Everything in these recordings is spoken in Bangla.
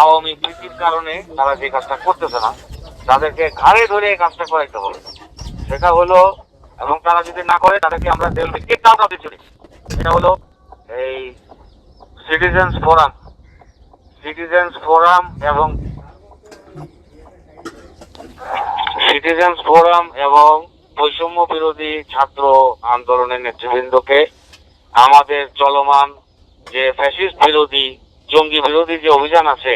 আওয়ামী প্রীতির কারণে তারা যে কাজটা করতেছে না, তাদেরকে ঘাড়ে ধরে এই কাজটা করাইতে হবে। সেটা হলো, এবং তারা যদি না করে, তাদেরকে আমরা এটা হলো এই সিটিজেন্স ফোরাম সিটিজেন্স ফোরাম এবং সিটিজেন্স ফোরাম এবং বৈষম্য বিরোধী ছাত্র আন্দোলনের নেতৃবৃন্দকে আমাদের চলমান যে ফ্যাসিস্ট বিরোধী জঙ্গি বিরোধী যে অভিযান আছে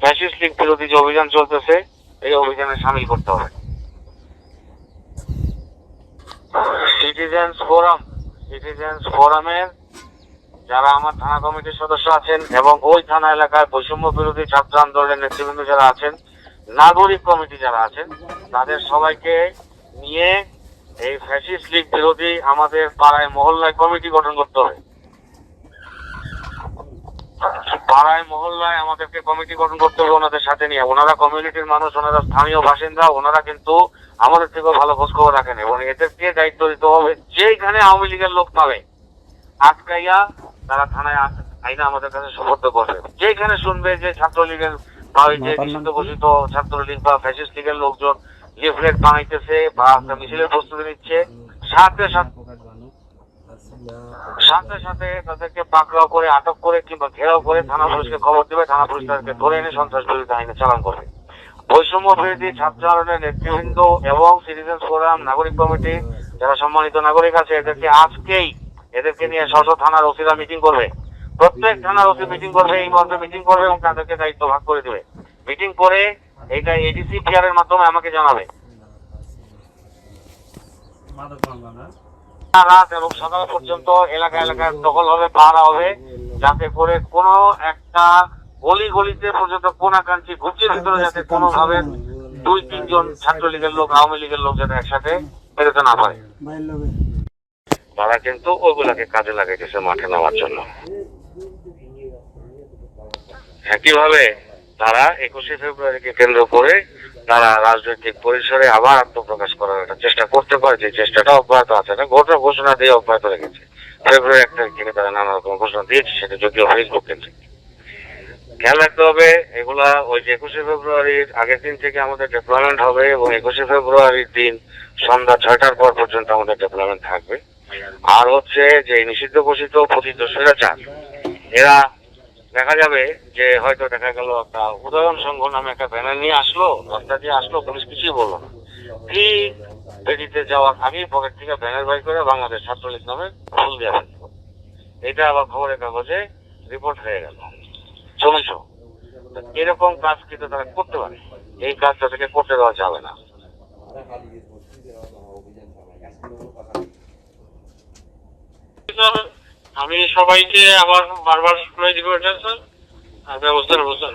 ফ্যাসিস্ট লীগ বিরোধী যে অভিযান চলতেছে, এই অভিযানে সামিল করতে হবে। সিটিজেন্স ফোরাম সিটিজেন্স ফোরামের যারা আমার থানা কমিটির সদস্য আছেন এবং ওই থানা এলাকায় বৈষম্য বিরোধী ছাত্র আন্দোলনের নেতৃবৃন্দ যারা আছেন, নাগরিক কমিটি যারা আছেন, তাদের সবাইকে নিয়ে এই ফ্যাসিস্ট লীগ বিরোধী আমাদের পাড়ায় মহল্লায় কমিটি গঠন করতে হবে। পাড়ায় মহল্লায় আমাদেরকে কমিটি গঠন করতে হবে ওনাদের সাথে নিয়ে। ওনারা কমিউনিটির মানুষ ওনারা স্থানীয় বাসিন্দা ওনারা কিন্তু আমাদের থেকেও ভালো খোঁজ খবর রাখেন এবং এদেরকে দায়িত্ব দিতে হবে যেখানে আওয়ামী লীগের লোক পাবে। আটকাইয়া তারা থানায় আস- আইনা আমাদের কাছে সুপর্দ করবে। যেখানে শুনবে যে ছাত্রলীগের বা ওই যে নিষিদ্ধ ঘোষিত ছাত্রলীগ বা ফ্যাসিস্ট লীগের লোকজন লিফলেট বানাইতেছে বা মিছিলের প্রস্তুতি নিচ্ছে সাথে সাথে সাথে সাথে তাদেরকে পাকড়াও করে, আটক করে কিংবা ঘেরাও করে থানা পুলিশকে খবর দেবে, থানা পুলিশ তাদেরকে ধরে এনে সন্ত্রাস বিরোধী আইনে চালান করবে। বৈষম্য বিরোধী ছাত্র নেতৃবৃন্দ এবং সিটিজেন্স ফোরাম নাগরিক কমিটি, যারা সম্মানিত নাগরিক আছে, এদেরকে আজকেই এদেরকে নিয়ে স্ব থানার ওসিরা মিটিং করবে। প্রত্যেক থানার ওসি মিটিং করবে, এই মর্মে মিটিং করবে এবং তাদেরকে দায়িত্ব ভাগ করে দেবে। মিটিং করে এইটা এডিসি পিআর এর মাধ্যমে আমাকে জানাবে। পর্যন্ত এলাকা দখল হবে পাহারা হবে। যাতে করে কোনো একটা গলি গলিতে পর্যন্ত ভিতরে যাতে দুই, তিনজন ছাত্রলীগের লোক, আওয়ামী লীগের লোক যাতে একসাথে বেরোতে না পারে। তারা কিন্তু ওইগুলাকে কাজে লাগাইতেছে মাঠে নামার জন্য। একইভাবে তারা একুশে ফেব্রুয়ারিকে কেন্দ্র করে তারা রাজনৈতিক পরিসরে আবার আত্মপ্রকাশ করার একটা চেষ্টা করতে পারে, যে চেষ্টাটা অব্যাহত আছে না, ঘটনা ঘোষণা দিয়ে অব্যাহত রেখেছে। ফেব্রুয়ারি এক তারিখ থেকে তারা নানা রকম ঘোষণা দিয়েছে, সেটা যদিও ফেসবুক কেন্দ্রিক খেয়াল রাখতে হবে, এগুলা ওই যে একুশে ফেব্রুয়ারির আগের দিন থেকে আমাদের ডেভেলপমেন্ট হবে এবং একুশে ফেব্রুয়ারির দিন সন্ধ্যা ছয়টার পর পর্যন্ত আমাদের ডেভেলপমেন্ট থাকবে। আর হচ্ছে যে নিষিদ্ধ ঘোষিত পতিত চান এরা দেখা যাবে যে হয়তো দেখা গেল একটা উদয়ন সংঘ নামে একটা ব্যানার নিয়ে আসলো রাস্তা দিয়ে আসলো পুলিশ কিছুই বলল না। ঠিক বেরিতে যাওয়ার আগেই পকেট থেকে ব্যানার বাই করে বাংলাদেশ ছাত্রলীগ নামে ফুল দেওয়া হয়েছিল এটা আবার খবরের কাগজে রিপোর্ট হয়ে গেল। চলেছ এরকম কাজ কিন্তু তারা করতে পারে। এই কাজটা থেকে করতে দেওয়া যাবে না। আমি সবাইকে আবার বারবার শুনে দিব এটা স্যার ব্যবস্থা নেব স্যার।